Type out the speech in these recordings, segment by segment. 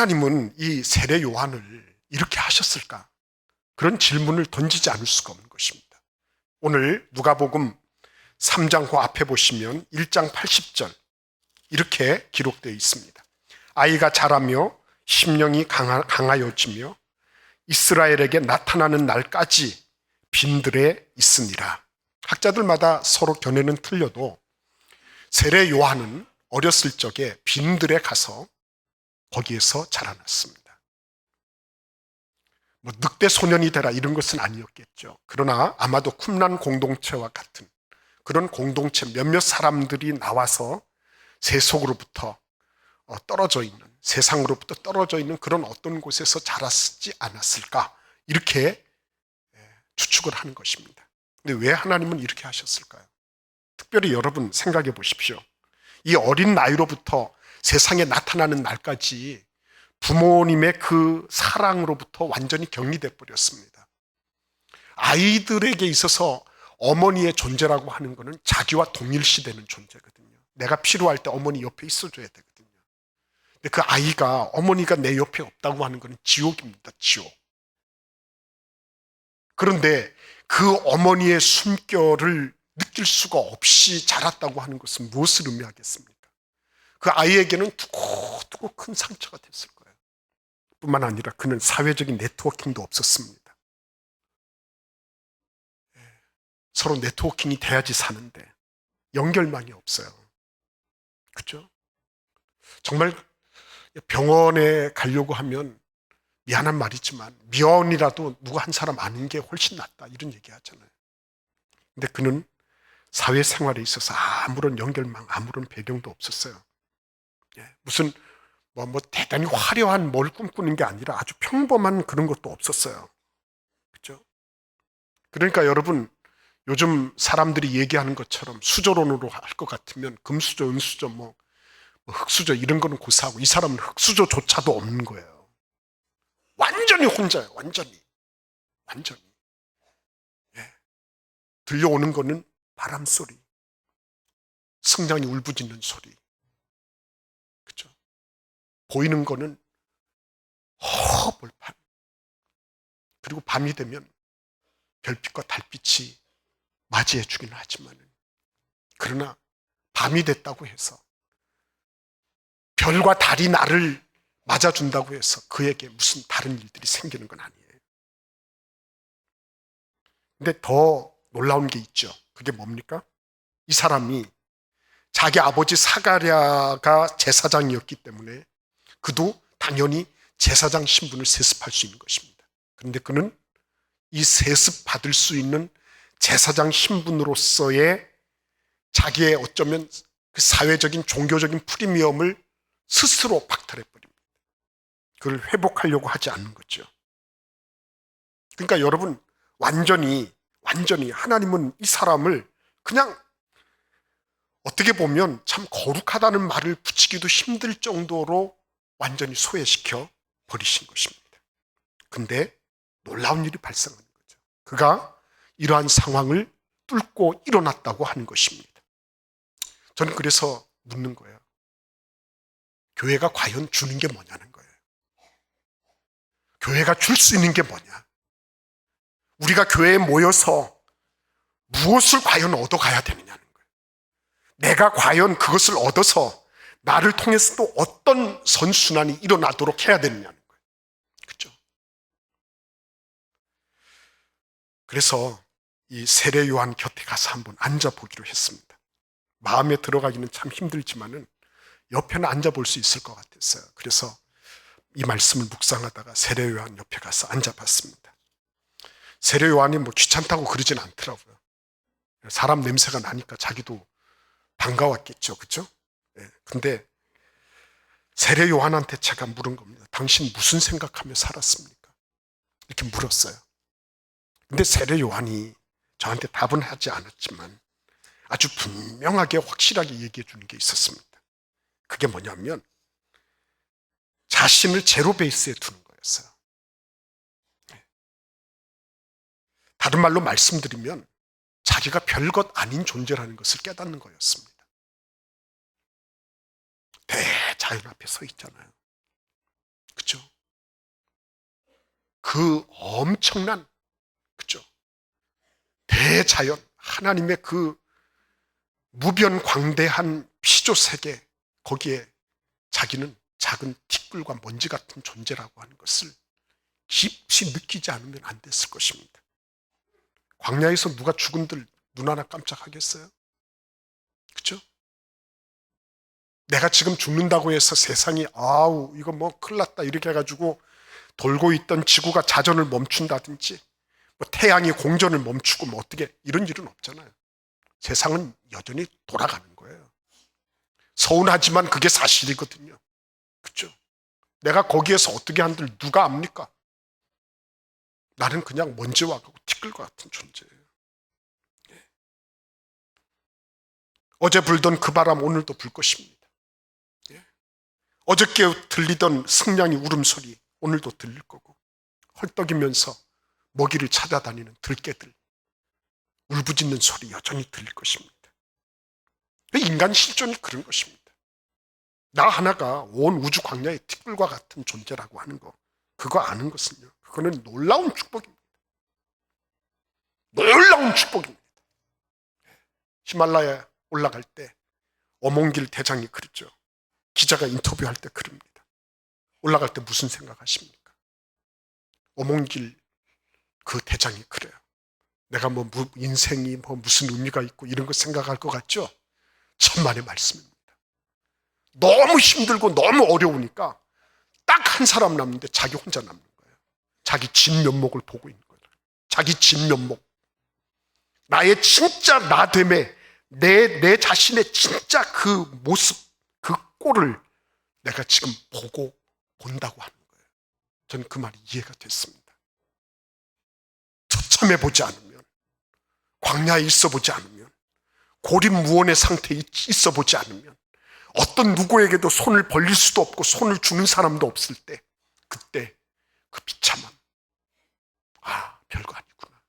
하나님은 이 세례 요한을 이렇게 하셨을까? 그런 질문을 던지지 않을 수가 없는 것입니다. 오늘 누가복음 3장 그 앞에 보시면 1장 80절 이렇게 기록되어 있습니다. 아이가 자라며 심령이 강하, 강하여지며 이스라엘에게 나타나는 날까지 빈들에 있으니라. 학자들마다 서로 견해는 틀려도 세례 요한은 어렸을 적에 빈들에 가서 거기에서 자라났습니다. 뭐 늑대 소년이 되라 이런 것은 아니었겠죠. 그러나 아마도 쿰란 공동체와 같은 그런 공동체 몇몇 사람들이 나와서 세속으로부터 어, 떨어져 있는 세상으로부터 떨어져 있는 그런 어떤 곳에서 자랐지 않았을까 이렇게 예, 추측을 하는 것입니다. 근데 왜 하나님은 이렇게 하셨을까요? 특별히 여러분 생각해 보십시오. 이 어린 나이로부터 세상에 나타나는 날까지 부모님의 그 사랑으로부터 완전히 격리돼 버렸습니다. 아이들에게 있어서 어머니의 존재라고 하는 것은 자기와 동일시되는 존재거든요. 내가 필요할 때 어머니 옆에 있어줘야 되거든요. 근데 그 아이가 어머니가 내 옆에 없다고 하는 것은 지옥입니다. 지옥. 그런데 그 어머니의 숨결을 느낄 수가 없이 자랐다고 하는 것은 무엇을 의미하겠습니까? 그 아이에게는 두고두고 큰 상처가 됐을 거예요. 뿐만 아니라 그는 사회적인 네트워킹도 없었습니다. 예, 서로 네트워킹이 돼야지 사는데 연결망이 없어요. 그죠? 정말 병원에 가려고 하면 미안한 말이지만 미원이라도 누구 한 사람 아는 게 훨씬 낫다 이런 얘기 하잖아요. 근데 그는 사회생활에 있어서 아무런 연결망, 아무런 배경도 없었어요. 예, 무슨 뭐, 뭐 대단히 화려한 뭘 꿈꾸는 게 아니라 아주 평범한 그런 것도 없었어요. 그죠? 그러니까 여러분, 요즘 사람들이 얘기하는 것처럼 수저론으로 할 것 같으면 금수저, 은수저, 뭐, 뭐 흑수저 이런 거는 고사하고 이 사람은 흑수저조차도 없는 거예요. 완전히 혼자예요. 완전히. 완전히. 예. 들려오는 거는 바람 소리. 승장이 울부짖는 소리. 보이는 거는 허벌판. 그리고 밤이 되면 별빛과 달빛이 맞이해 주기는 하지만 그러나 밤이 됐다고 해서 별과 달이 나를 맞아준다고 해서 그에게 무슨 다른 일들이 생기는 건 아니에요. 근데 더 놀라운 게 있죠. 그게 뭡니까? 이 사람이 자기 아버지 사가랴가 제사장이었기 때문에 그도 당연히 제사장 신분을 세습할 수 있는 것입니다. 그런데 그는 이 세습 받을 수 있는 제사장 신분으로서의 자기의 어쩌면 그 사회적인 종교적인 프리미엄을 스스로 박탈해 버립니다. 그걸 회복하려고 하지 않는 거죠. 그러니까 여러분 완전히 완전히 하나님은 이 사람을 그냥 어떻게 보면 참 거룩하다는 말을 붙이기도 힘들 정도로 완전히 소외시켜 버리신 것입니다. 근데 놀라운 일이 발생하는 거죠. 그가 이러한 상황을 뚫고 일어났다고 하는 것입니다. 저는 그래서 묻는 거예요. 교회가 과연 주는 게 뭐냐는 거예요. 교회가 줄 수 있는 게 뭐냐? 우리가 교회에 모여서 무엇을 과연 얻어가야 되느냐는 거예요. 내가 과연 그것을 얻어서 나를 통해서 또 어떤 선순환이 일어나도록 해야 되느냐는 거예요. 그죠? 그래서 이 세례 요한 곁에 가서 한번 앉아보기로 했습니다. 마음에 들어가기는 참 힘들지만은 옆에는 앉아볼 수 있을 것 같았어요. 그래서 이 말씀을 묵상하다가 세례 요한 옆에 가서 앉아봤습니다. 세례 요한이 뭐 귀찮다고 그러진 않더라고요. 사람 냄새가 나니까 자기도 반가웠겠죠. 그죠? 네. 근데 세례 요한한테 제가 물은 겁니다. 당신 무슨 생각하며 살았습니까? 이렇게 물었어요. 근데 세례 요한이 저한테 답은 하지 않았지만 아주 분명하게 확실하게 얘기해 주는 게 있었습니다. 그게 뭐냐면 자신을 제로 베이스에 두는 거였어요. 네. 다른 말로 말씀드리면 자기가 별것 아닌 존재라는 것을 깨닫는 거였습니다. 대자 자연 앞에 서 있잖아요. 그죠? 그 엄청난, 그죠? 대자연, 하나님의 그 무변 광대한 피조 세계, 거기에 자기는 작은 티끌과 먼지 같은 존재라고 하는 것을 깊이 느끼지 않으면 안 됐을 것입니다. 광야에서 누가 죽은들 눈 하나 깜짝하겠어요? 그죠? 내가 지금 죽는다고 해서 세상이 아우 이거 뭐 큰일 났다 이렇게 해가지고 돌고 있던 지구가 자전을 멈춘다든지 뭐 태양이 공전을 멈추고 뭐 어떻게 이런 일은 없잖아요. 세상은 여전히 돌아가는 거예요. 서운하지만 그게 사실이거든요. 그죠? 내가 거기에서 어떻게 한들 누가 압니까? 나는 그냥 먼지와 같고 티끌과 같은 존재예요. 예. 어제 불던 그 바람 오늘도 불 것입니다. 예. 어저께 들리던 승냥이 울음소리 오늘도 들릴 거고 헐떡이면서 먹이를 찾아다니는 들개들 울부짖는 소리 여전히 들릴 것입니다. 인간 실존이 그런 것입니다. 나 하나가 온 우주 광야의 티끌과 같은 존재라고 하는 거 그거 아는 것은요. 그거는 놀라운 축복입니다. 놀라운 축복입니다. 히말라야 올라갈 때 어몽길 대장이 그랬죠. 기자가 인터뷰할 때 그럽니다. 올라갈 때 무슨 생각하십니까? 어몽길 그 대장이 그래요. 내가 뭐 인생이 뭐 무슨 의미가 있고 이런 거 생각할 것 같죠? 천만의 말씀입니다. 너무 힘들고 너무 어려우니까 딱 한 사람 남는데 자기 혼자 남는 거예요. 자기 진면목을 보고 있는 거예요. 자기 진면목. 나의 진짜 나됨에 내, 내 자신의 진짜 그 모습, 그 꼴을 내가 지금 보고 본다고 하는 거예요. 저는 그 말이 이해가 됐습니다. 처참해 보지 않으면, 광야에 있어 보지 않으면, 고립무원의 상태에 있어 보지 않으면, 어떤 누구에게도 손을 벌릴 수도 없고 손을 주는 사람도 없을 때, 그때 그 비참함. 아, 별거 아니구나.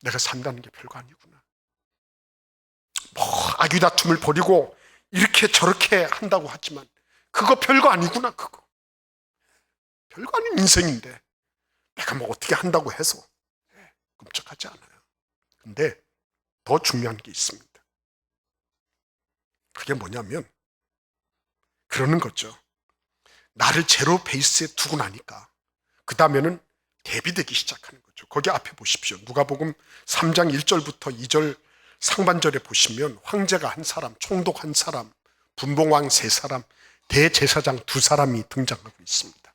내가 산다는 게 별거 아니구나. 뭐, 아귀 다툼을 벌이고 이렇게 저렇게 한다고 하지만, 그거 별거 아니구나, 그거. 별거 아닌 인생인데, 내가 뭐 어떻게 한다고 해서 끔찍하지 않아요. 근데 더 중요한 게 있습니다. 그게 뭐냐면 그러는 거죠. 나를 제로 베이스에 두고 나니까 그 다음에는 대비되기 시작하는 거죠. 거기 앞에 보십시오. 누가복음 3장 1절부터 2절 상반절에 보시면 황제가 한 사람, 총독 한 사람, 분봉왕 세 사람, 대제사장 두 사람이 등장하고 있습니다.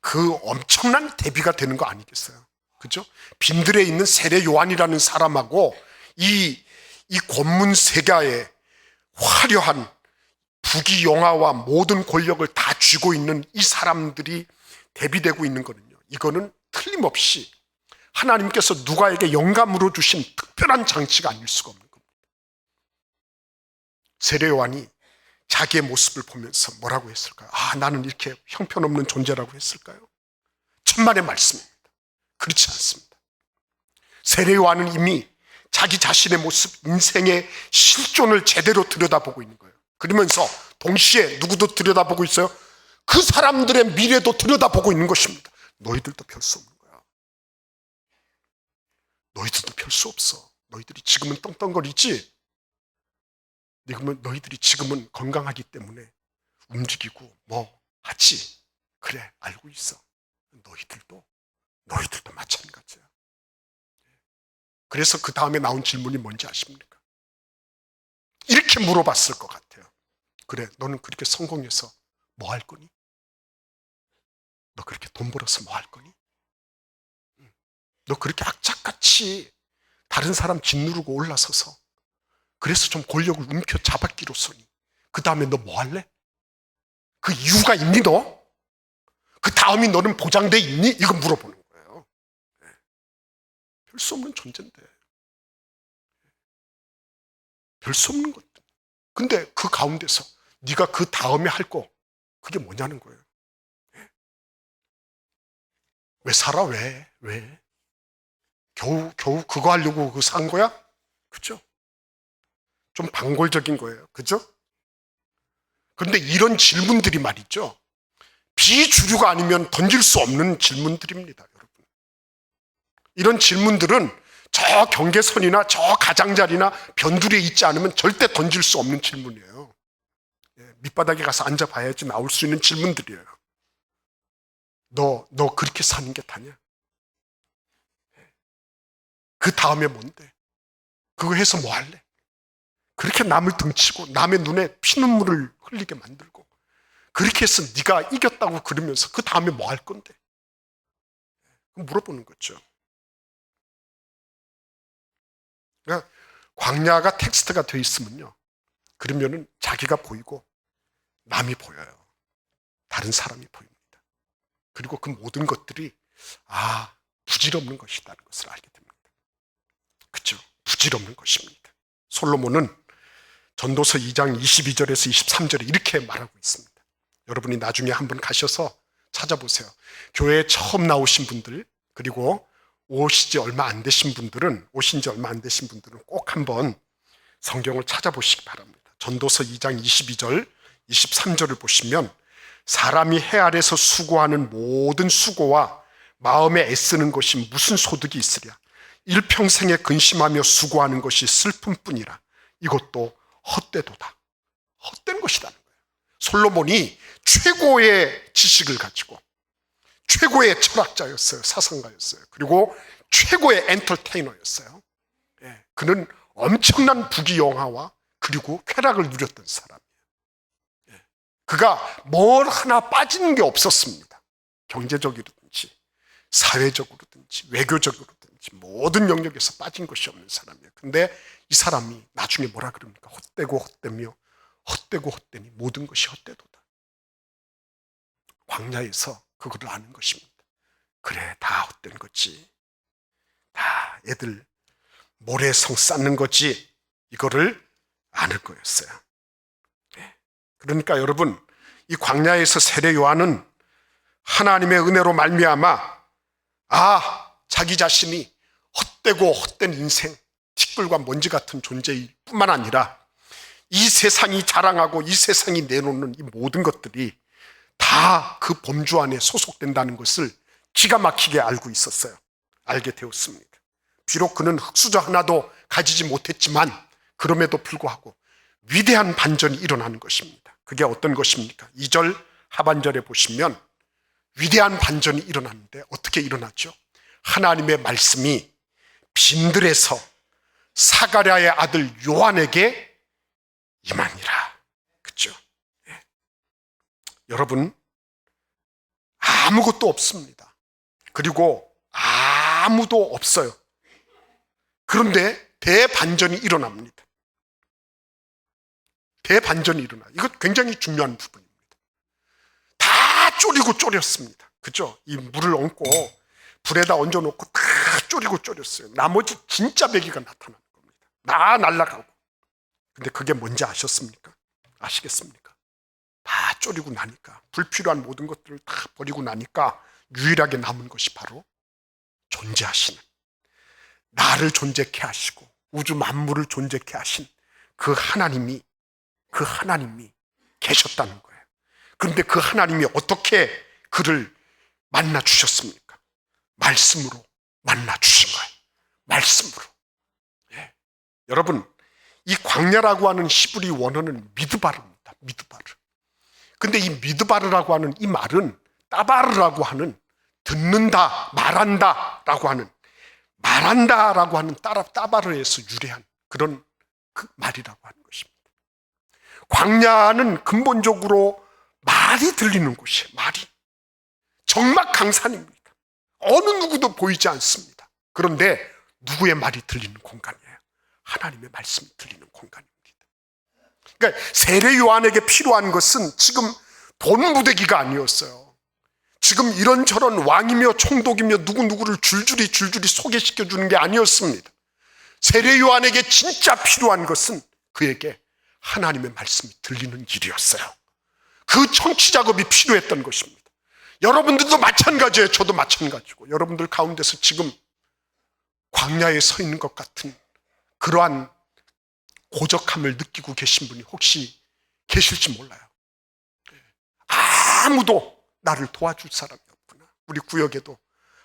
그 엄청난 대비가 되는 거 아니겠어요? 그죠? 빈들에 있는 세례 요한이라는 사람하고 이, 이 권문 세가의 화려한 부귀영화와 모든 권력을 다 쥐고 있는 이 사람들이 대비되고 있는 거는요. 이거는 틀림없이 하나님께서 누가에게 영감으로 주신 특별한 장치가 아닐 수가 없는 겁니다. 세례 요한이 자기의 모습을 보면서 뭐라고 했을까요? 아, 나는 이렇게 형편없는 존재라고 했을까요? 천만의 말씀입니다. 그렇지 않습니다. 세례 요한은 이미 자기 자신의 모습, 인생의 실존을 제대로 들여다보고 있는 거예요. 그러면서 동시에 누구도 들여다보고 있어요? 그 사람들의 미래도 들여다보고 있는 것입니다. 너희들도 별 수 없는 거야. 너희들도 별수 없어. 너희들이 지금은 떵떵거리지? 너희들이 지금은 건강하기 때문에 움직이고 뭐 하지? 그래, 알고 있어. 너희들도, 너희들도 마찬가지야. 그래서 그 다음에 나온 질문이 뭔지 아십니까? 이렇게 물어봤을 것 같아요. 그래, 너는 그렇게 성공해서 뭐 할 거니? 너 그렇게 돈 벌어서 뭐 할 거니? 너 그렇게 악착같이 다른 사람 짓누르고 올라서서 그래서 좀 권력을 움켜 잡았기로서니 그 다음에 너 뭐 할래? 그 이유가 있니 너? 그 다음이 너는 보장돼 있니? 이거 물어보는 별수 없는 존재인데. 별 수 없는 것. 근데 그 가운데서 네가 그 다음에 할 거, 그게 뭐냐는 거예요. 왜 살아? 왜? 왜? 겨우, 겨우 그거 하려고 그 산 거야? 그죠? 좀 방골적인 거예요. 그죠? 그런데 이런 질문들이 말이죠. 비주류가 아니면 던질 수 없는 질문들입니다, 여러분. 이런 질문들은 저 경계선이나 저 가장자리나 변두리에 있지 않으면 절대 던질 수 없는 질문이에요. 예, 밑바닥에 가서 앉아봐야지 나올 수 있는 질문들이에요. 너, 너 그렇게 사는 게 다냐? 그 다음에 뭔데? 그거 해서 뭐 할래? 그렇게 남을 등치고 남의 눈에 피눈물을 흘리게 만들고 그렇게 해서 네가 이겼다고 그러면서 그 다음에 뭐 할 건데? 물어보는 거죠. 그러니까 광야가 텍스트가 돼 있으면요. 그러면은 자기가 보이고 남이 보여요. 다른 사람이 보입니다. 그리고 그 모든 것들이 아 부질없는 것이라는 것을 알게 됩니다. 부질없는 것입니다. 솔로몬은 전도서 2장 22절에서 23절에 이렇게 말하고 있습니다. 여러분이 나중에 한번 가셔서 찾아보세요. 교회에 처음 나오신 분들 그리고 오시지 얼마 안 되신 분들은 오신 지 얼마 안 되신 분들은 꼭 한번 성경을 찾아보시기 바랍니다. 전도서 2장 22절, 23절을 보시면 사람이 해 아래서 수고하는 모든 수고와 마음에 애쓰는 것이 무슨 소득이 있으랴. 일평생에 근심하며 수고하는 것이 슬픔뿐이라. 이것도 헛되도다. 헛된 것이라는. 솔로몬이 최고의 지식을 가지고 최고의 철학자였어요. 사상가였어요. 그리고 최고의 엔터테이너였어요. 예, 그는 엄청난 부귀영화와 그리고 쾌락을 누렸던 사람이에요. 예, 그가 뭘 하나 빠지는 게 없었습니다. 경제적이든지 사회적으로든지 외교적으로든지 모든 영역에서 빠진 것이 없는 사람이에요. 근데 이 사람이 나중에 뭐라 그럽니까? 헛되고 헛되며 헛되고 헛되니 모든 것이 헛되도다. 광야에서 그거를 아는 것입니다. 그래, 다 헛된 거지. 다 애들 모래성 쌓는 거지. 이거를 아는 거였어요. 네. 그러니까 여러분, 이 광야에서 세례 요한은 하나님의 은혜로 말미암아 아, 자기 자신이 헛되고 헛된 인생, 티끌과 먼지 같은 존재일 뿐만 아니라 이 세상이 자랑하고 이 세상이 내놓는 이 모든 것들이 다 그 범주 안에 소속된다는 것을 기가 막히게 알고 있었어요. 알게 되었습니다. 비록 그는 흑수저 하나도 가지지 못했지만 그럼에도 불구하고 위대한 반전이 일어나는 것입니다. 그게 어떤 것입니까? 2절 하반절에 보시면 위대한 반전이 일어났는데 어떻게 일어났죠? 하나님의 말씀이 빈들에서 사가랴의 아들 요한에게 임하니라. 그죠? 예. 여러분, 아무것도 없습니다. 그리고 아무도 없어요. 그런데 대반전이 일어납니다. 대반전이 일어나. 이거 굉장히 중요한 부분입니다. 다 졸이고 졸였습니다. 그죠? 이 물을 얹고 불에다 얹어놓고 다 졸이고 졸였어요. 나머지 진짜 배기가 나타나는 겁니다. 다 날라가고. 근데 그게 뭔지 아셨습니까? 아시겠습니까? 다 졸이고 나니까 불필요한 모든 것들을 다 버리고 나니까 유일하게 남은 것이 바로 존재하시는 나를 존재케 하시고 우주 만물을 존재케 하신 그 하나님이 그 하나님이 계셨다는 거예요. 그런데 그 하나님이 어떻게 그를 만나 주셨습니까? 말씀으로 만나 주신 거예요. 말씀으로. 예. 여러분, 이 광야라고 하는 히브리 원어는 미드바르입니다. 미드바르. 근데 이 미드바르라고 하는 이 말은 따바르라고 하는 듣는다, 말한다 라고 하는 말한다 라고 하는 따라 따바르에서 유래한 그런 그 말이라고 하는 것입니다. 광야는 근본적으로 말이 들리는 곳이에요. 말이 정막 강산입니다. 어느 누구도 보이지 않습니다. 그런데 누구의 말이 들리는 공간이에요? 하나님의 말씀이 들리는 공간입니다. 그러니까 세례 요한에게 필요한 것은 지금 돈 무대기가 아니었어요. 지금 이런저런 왕이며 총독이며 누구누구를 줄줄이 줄줄이 소개시켜 주는 게 아니었습니다. 세례 요한에게 진짜 필요한 것은 그에게 하나님의 말씀이 들리는 일이었어요. 그 청취 작업이 필요했던 것입니다. 여러분들도 마찬가지예요. 저도 마찬가지고. 여러분들 가운데서 지금 광야에 서 있는 것 같은 그러한 고적함을 느끼고 계신 분이 혹시 계실지 몰라요. 아무도 나를 도와줄 사람이 없구나. 우리 구역에도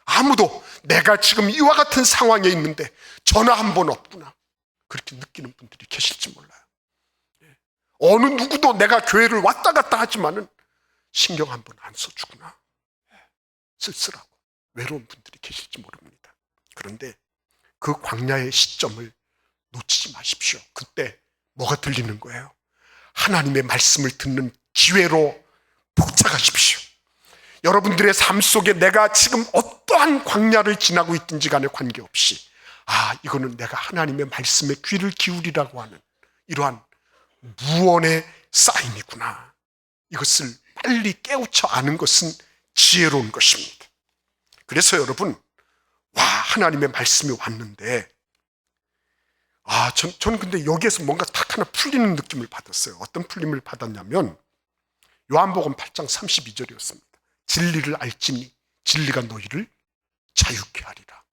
아무도 내가 지금 이와 같은 상황에 있는데 전화 한 번 없구나. 그렇게 느끼는 분들이 계실지 몰라요. 예. 어느 누구도 내가 교회를 왔다 갔다 하지만은 신경 한 번 안 써주구나. 예. 쓸쓸하고 외로운 분들이 계실지 모릅니다. 그런데 그 광야의 시점을 놓치지 마십시오. 그때 뭐가 들리는 거예요? 하나님의 말씀을 듣는 기회로 복잡하십시오. 여러분들의 삶 속에 내가 지금 어떠한 광야를 지나고 있든지 간에 관계없이 아, 이거는 내가 하나님의 말씀에 귀를 기울이라고 하는 이러한 무언의 사인이구나. 이것을 빨리 깨우쳐 아는 것은 지혜로운 것입니다. 그래서 여러분, 와, 하나님의 말씀이 왔는데, 아, 전, 저는 근데 여기에서 뭔가 탁 하나 풀리는 느낌을 받았어요. 어떤 풀림을 받았냐면, 요한복음 8장 32절이었습니다. 진리를 알지니 진리가 너희를 자유케 하리라.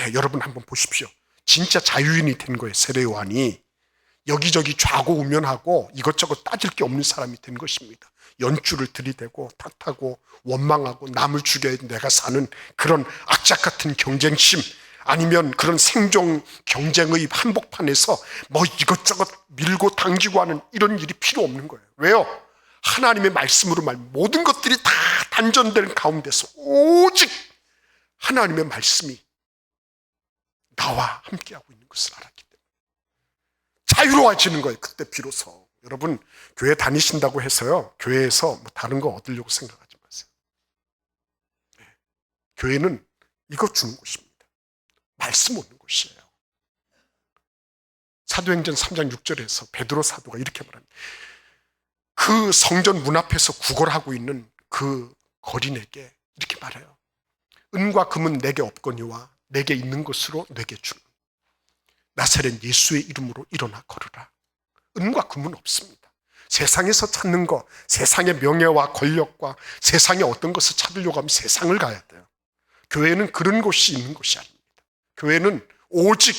예, 여러분 한번 보십시오. 진짜 자유인이 된 거예요. 세례 요한이 여기저기 좌고우면하고 이것저것 따질 게 없는 사람이 된 것입니다. 연주를 들이대고 탓하고 원망하고 남을 죽여야 내가 사는 그런 악착 같은 경쟁심 아니면 그런 생존 경쟁의 한복판에서 뭐 이것저것 밀고 당기고 하는 이런 일이 필요 없는 거예요. 왜요? 하나님의 말씀으로 말 모든 것들이 다 단전된 가운데서 오직 하나님의 말씀이 나와 함께하고 있는 것을 알았기 때문에 자유로워지는 거예요. 그때 비로소 여러분 교회 다니신다고 해서요 교회에서 뭐 다른 거 얻으려고 생각하지 마세요. 네. 교회는 이거 주는 곳입니다. 말씀 얻는 곳이에요. 사도행전 3장 6절에서 베드로 사도가 이렇게 말합니다. 그 성전 문 앞에서 구걸하고 있는 그 거린에게 이렇게 말해요. 은과 금은 내게 없거니와 내게 있는 것으로 내게 주는 나사렛 예수의 이름으로 일어나 걸으라. 은과 금은 없습니다. 세상에서 찾는 것, 세상의 명예와 권력과 세상의 어떤 것을 찾으려고 하면 세상을 가야 돼요. 교회는 그런 곳이 있는 곳이 아닙니다. 교회는 오직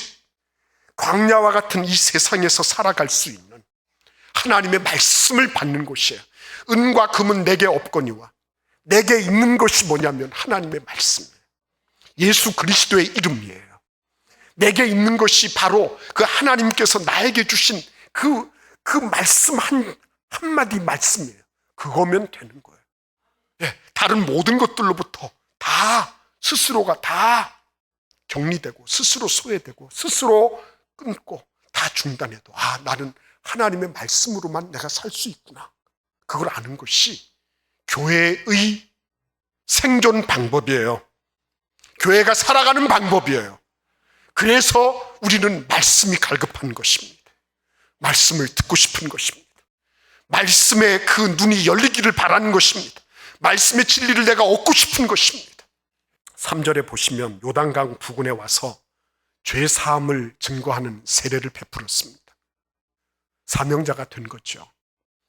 광야와 같은 이 세상에서 살아갈 수 있는 하나님의 말씀을 받는 곳이에요. 은과 금은 내게 없거니와 내게 있는 것이 뭐냐면 하나님의 말씀이에요. 예수 그리스도의 이름이에요. 내게 있는 것이 바로 그 하나님께서 나에게 주신 그, 그 말씀 한, 한마디 말씀이에요. 그거면 되는 거예요. 예, 다른 모든 것들로부터 다 스스로가 다 격리되고, 스스로 소외되고, 스스로 끊고, 다 중단해도, 아, 나는 하나님의 말씀으로만 내가 살 수 있구나. 그걸 아는 것이 교회의 생존 방법이에요. 교회가 살아가는 방법이에요. 그래서 우리는 말씀이 갈급한 것입니다. 말씀을 듣고 싶은 것입니다. 말씀에 그 눈이 열리기를 바라는 것입니다. 말씀의 진리를 내가 얻고 싶은 것입니다. 3절에 보시면 요단강 부근에 와서 죄 사함을 증거하는 세례를 베풀었습니다. 사명자가 된 거죠.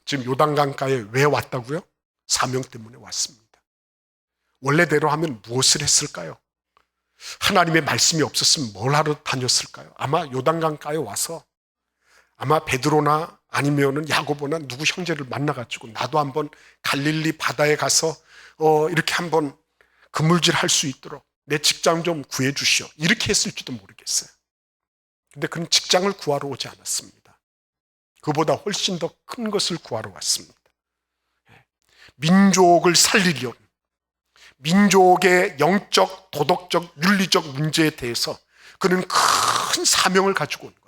지금 요단강가에 왜 왔다고요? 사명 때문에 왔습니다. 원래대로 하면 무엇을 했을까요? 하나님의 말씀이 없었으면 뭘 하러 다녔을까요? 아마 요단강가에 와서 아마 베드로나 아니면은 야고보나 누구 형제를 만나가지고 나도 한번 갈릴리 바다에 가서 어 이렇게 한번 그물질 할 수 있도록 내 직장 좀 구해 주시오. 이렇게 했을지도 모르겠어요. 근데 그는 직장을 구하러 오지 않았습니다. 그보다 훨씬 더 큰 것을 구하러 왔습니다. 예. 민족을 살리려는 민족의 영적, 도덕적, 윤리적 문제에 대해서 그는 큰 사명을 가지고 온 거예요.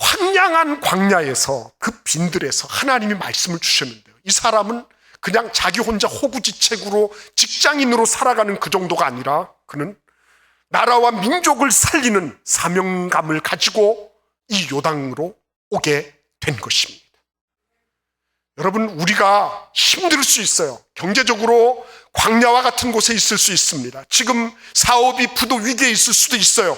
황량한 광야에서 그 빈들에서 하나님이 말씀을 주셨는데요. 이 사람은 그냥 자기 혼자 호구지책으로 직장인으로 살아가는 그 정도가 아니라 그는 나라와 민족을 살리는 사명감을 가지고 이 요당으로 오게 된 것입니다. 여러분, 우리가 힘들 수 있어요. 경제적으로 광야와 같은 곳에 있을 수 있습니다. 지금 사업이 부도 위기에 있을 수도 있어요.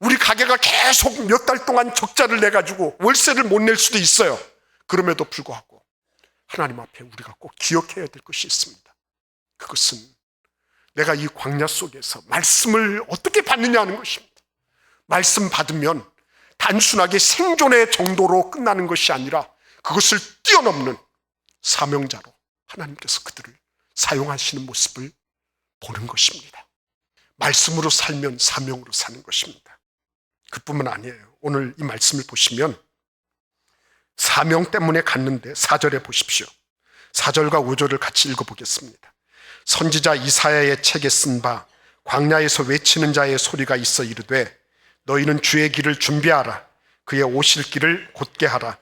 우리 가게가 계속 몇 달 동안 적자를 내가지고 월세를 못 낼 수도 있어요. 그럼에도 불구하고 하나님 앞에 우리가 꼭 기억해야 될 것이 있습니다. 그것은 내가 이 광야 속에서 말씀을 어떻게 받느냐 하는 것입니다. 말씀 받으면 단순하게 생존의 정도로 끝나는 것이 아니라 그것을 뛰어넘는 사명자로 하나님께서 그들을 사용하시는 모습을 보는 것입니다. 말씀으로 살면 사명으로 사는 것입니다. 그뿐만 아니에요. 오늘 이 말씀을 보시면 사명 때문에 갔는데 4절에 보십시오. 4절과 5절을 같이 읽어보겠습니다. 선지자 이사야의 책에 쓴 바 광야에서 외치는 자의 소리가 있어 이르되 너희는 주의 길을 준비하라 그의 오실 길을 곧게 하라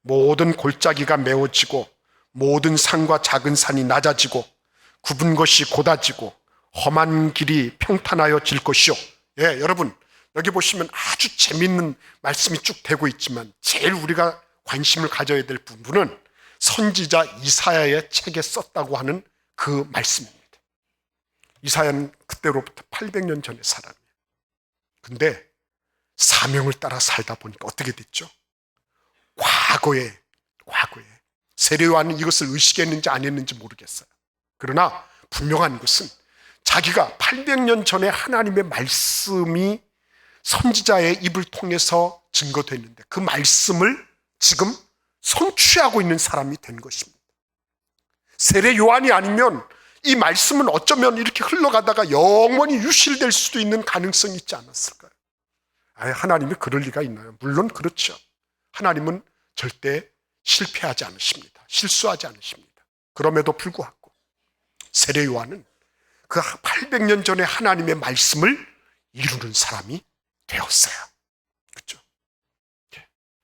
모든 골짜기가 메워지고 모든 산과 작은 산이 낮아지고 굽은 것이 곧아지고 험한 길이 평탄하여 질 것이요. 예, 여러분 여기 보시면 아주 재밌는 말씀이 쭉 되고 있지만 제일 우리가 관심을 가져야 될 부분은 선지자 이사야의 책에 썼다고 하는 그 말씀입니다. 이사야는 그때로부터 800년 전의 사람이에요. 근데 사명을 따라 살다 보니까 어떻게 됐죠? 과거에, 과거에. 세례요한은 이것을 의식했는지 안 했는지 모르겠어요. 그러나 분명한 것은 자기가 800년 전에 하나님의 말씀이 선지자의 입을 통해서 증거됐는데 그 말씀을 지금 성취하고 있는 사람이 된 것입니다. 세례 요한이 아니면 이 말씀은 어쩌면 이렇게 흘러가다가 영원히 유실될 수도 있는 가능성이 있지 않았을까요? 아, 하나님이 그럴 리가 있나요? 물론 그렇죠. 하나님은 절대 실패하지 않으십니다. 실수하지 않으십니다. 그럼에도 불구하고 세례 요한은 그 800년 전에 하나님의 말씀을 이루는 사람이 되었어요. 그렇죠?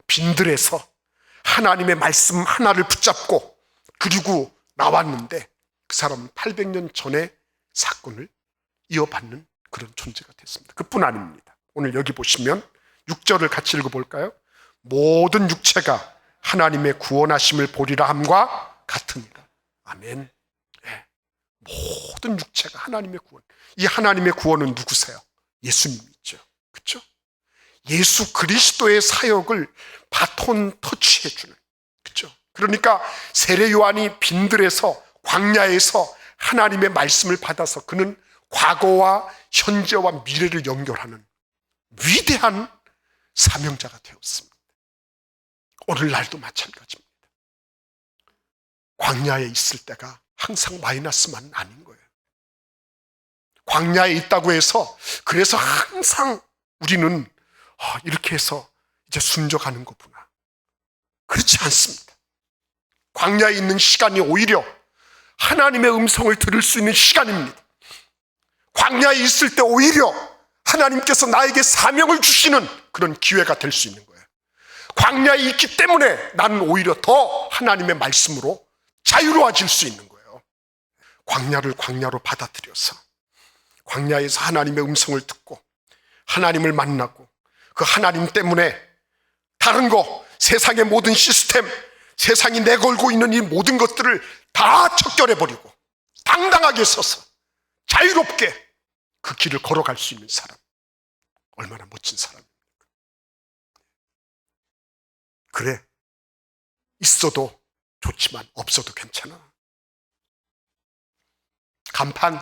빈들에서 하나님의 말씀 하나를 붙잡고 그리고 나왔는데 그 사람은 800년 전의 사건을 이어받는 그런 존재가 됐습니다. 그뿐 아닙니다. 오늘 여기 보시면 6절을 같이 읽어볼까요? 모든 육체가 하나님의 구원하심을 보리라 함과 같으니라. 아멘. 예. 모든 육체가 하나님의 구원. 이 하나님의 구원은 누구세요? 예수님이죠. 그렇죠? 예수 그리스도의 사역을 바톤 터치해 주는. 그렇죠? 그러니까 세례 요한이 빈들에서 광야에서 하나님의 말씀을 받아서 그는 과거와 현재와 미래를 연결하는 위대한 사명자가 되었습니다. 오늘날도 마찬가지입니다. 광야에 있을 때가 항상 마이너스만은 아닌 거예요. 광야에 있다고 해서 그래서 항상 우리는 아, 이렇게 해서 이제 순적하는 거구나. 그렇지 않습니다. 광야에 있는 시간이 오히려 하나님의 음성을 들을 수 있는 시간입니다. 광야에 있을 때 오히려 하나님께서 나에게 사명을 주시는 그런 기회가 될 수 있는 거예요. 광야에 있기 때문에 나는 오히려 더 하나님의 말씀으로 자유로워질 수 있는 거예요. 광야를 광야로 받아들여서 광야에서 하나님의 음성을 듣고 하나님을 만나고 그 하나님 때문에 다른 거 세상의 모든 시스템 세상이 내걸고 있는 이 모든 것들을 다 척결해 버리고 당당하게 서서 자유롭게 그 길을 걸어갈 수 있는 사람. 얼마나 멋진 사람입니까? 그래 있어도 좋지만 없어도 괜찮아. 간판.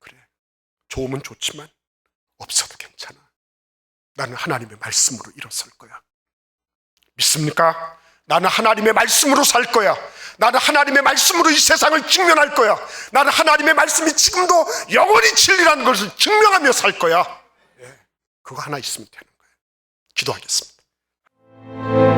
그래 좋으면 좋지만 없어도 괜찮아 나는 하나님의 말씀으로 일어설 거야 믿습니까? 나는 하나님의 말씀으로 살 거야. 나는 하나님의 말씀으로 이 세상을 직면할 거야. 나는 하나님의 말씀이 지금도 영원히 진리라는 것을 증명하며 살 거야. 예, 그거 하나 있으면 되는 거예요. 기도하겠습니다.